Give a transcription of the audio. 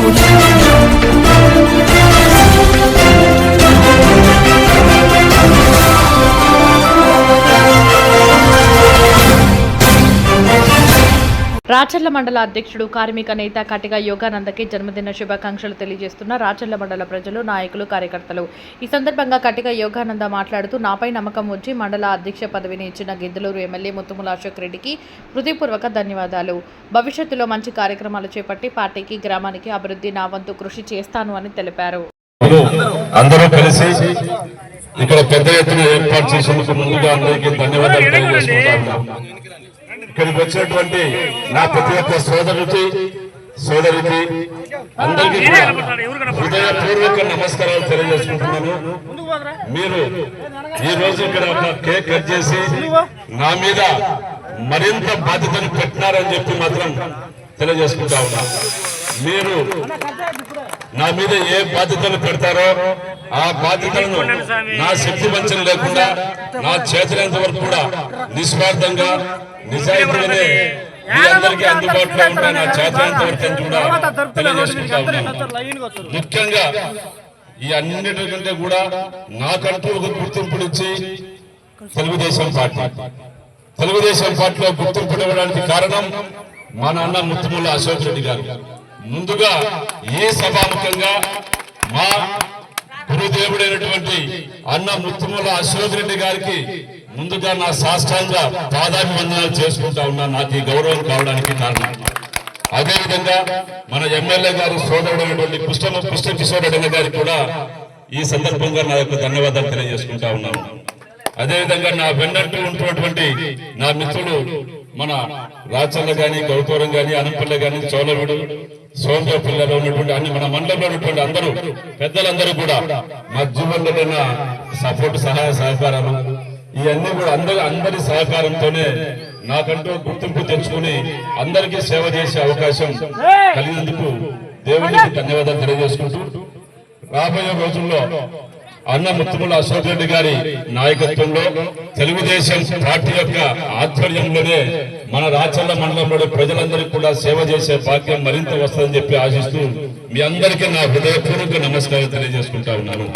Saúde. Racharla మండల అధ్యక్షుడు కార్మిక నేత కటిక యోగానందకి జన్మదిన శుభాకాంక్షలు తెలియజేస్తున్న రాచర్ల మండల ప్రజలు నాయకులు కార్యకర్తలు. ఈ సందర్భంగా కటిక యోగానంద మాట్లాడుతూ నాపై నమ్మకం వచ్చి మండల అధ్యక్ష పదవిని ఇచ్చిన గిద్దలూరు ఎమ్మెల్యే ముత్తుముల అశోక్ రెడ్డికి హృదయపూర్వక ధన్యవాదాలు. భవిష్యత్తులో మంచి కార్యక్రమాలు చేపట్టి పార్టీకి గ్రామానికి అభివృద్ధి నా వంతు కృషి చేస్తాను అని తెలిపారు. అందరూ కలిసి ఇక్కడ పెద్ద ఎత్తున ఏర్పాటు చేసినందుకు ముందుగా అందరికీ ధన్యవాదాలు తెలియజేసుకుంటాను. ఇక్కడికి వచ్చినటువంటి నా ప్రతి ఒక్క సోదరుడికి సోదరికి అందరికీ కూడా హృదయపూర్వక నమస్కారాలు తెలియజేసుకుంటున్నాను. మీరు ఈ రోజు ఇక్కడ ఒక కేక్ కట్ చేసి నా మీద మరింత బాధ్యతను పెట్టినారని చెప్పి మాత్రం తెలియజేసుకుంటా ఉన్నా. మీరు నా మీద ఏ బాధ్యతలు పెడతారో ఆ బాధ్యతలను నా శక్తి వంచన లేకుండా నా చేతులంత వరకు కూడా నిస్వార్థంగా నిజాయితీగానే మీ అందరికీ అందుబాటులో ఉంటాయి నా చేతులంత వరకు కూడా తెలియజేసుకుంటా ఉన్నాను. ముఖ్యంగా ఈ అన్నిటికంటే కూడా నాకంటూ ఒక గుర్తింపునిచ్చి తెలుగుదేశం పార్టీ. తెలుగుదేశం పార్టీలో గుర్తింపు ఇవ్వడానికి కారణం మా నాన్న ముత్తుముల్ల అశోక్ రెడ్డి గారు. ముందుగా ఈ సభాముఖంగా మా దేవుడైనటువంటి అన్న ముత్తుముల్ల అశోక్ రెడ్డి గారికి ముందుగా నా సాష్టాంగ పాదాభివందనాలు చేసుకుంటా ఉన్నా. నాకు ఈ గౌరవం కావడానికి కారణం. అదేవిధంగా మన ఎమ్మెల్యే గారు సోదరుడైనటువంటి పుష్ప పుష్ప కిషోర్ రెడ్డి గారికి కూడా ఈ సందర్భంగా నా యొక్క ధన్యవాదాలు తెలియజేసుకుంటా ఉన్నాను. అదేవిధంగా నా వెన్నట్టు ఉంటున్నటువంటి నా మిత్రులు మన రాచల్ల గాని గౌతూరం గాని అనంపల్లె గాని చోళవుడు సోమపల్లిలో ఉన్నటువంటి అన్ని మన మండలంలో ఉన్నటువంటి అందరూ పెద్దలందరూ కూడా మా జీవనంలో సపోర్ట్ సహాయ సహకారాలు ఇవన్నీ కూడా అందరి అందరి సహకారంతోనే నాకంటూ గుర్తింపు తెచ్చుకుని అందరికీ సేవ చేసే అవకాశం కలిగినందుకు దేవునికి ధన్యవాదాలు తెలియజేసుకుంటూ రాబోయే రోజుల్లో అన్న ముత్తుముల అశోక్ రెడ్డి గారి నాయకత్వంలో తెలుగుదేశం పార్టీ యొక్క ఆధ్వర్యంలోనే మన రాచల్ల మండలంలోని ప్రజలందరికీ కూడా సేవ చేసే భాగ్యం మరింత వస్తుందని చెప్పి ఆశిస్తూ మీ అందరికీ నా హృదయపూర్వక నమస్కారం తెలియజేసుకుంటా ఉన్నాను.